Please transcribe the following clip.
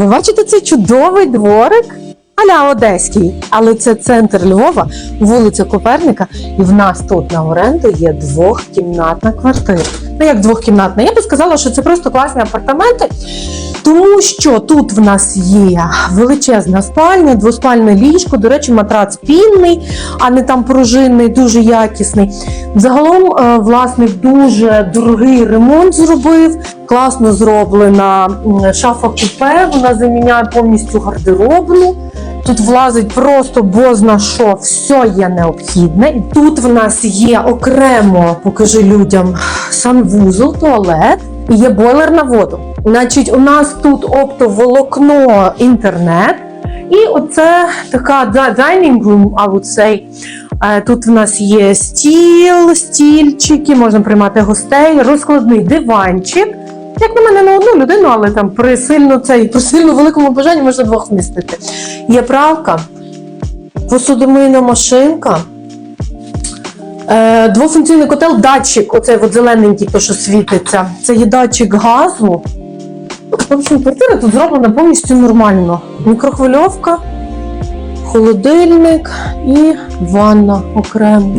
Ви бачите цей чудовий дворик? Аля Одеський, але це центр Львова, вулиця Коперника, і в нас тут на оренду є двохкімнатна квартира. Ну як двохкімнатна? Я би сказала, що це просто класні апартаменти, тому що тут в нас є величезна спальня, двоспальне ліжко. До речі, матрац пінний, а не там пружинний, дуже якісний. Загалом е, власник дуже дорогий ремонт зробив. Класно зроблена шафа купе. Вона заміняє повністю гардеробну. Тут влазить просто бозна що, все є необхідне. Тут в нас є окремо, покажи людям, санвузол, туалет є бойлер на воду. Значить, у нас тут оптоволокно, інтернет. І оце така dining room, I would say. Тут в нас є стіл, стільчики, можна приймати гостей, розкладний диванчик. Як на мене на одну людину, але там при сильно цей, при сильно великому бажанні можна двох вмістити. Є правка, посудомийна машинка, двофункційний котел, датчик, оцей от зелененький, то що світиться. Це є датчик газу. В общем, квартира тут зроблена повністю нормально. Мікрохвильовка, холодильник і ванна окремо.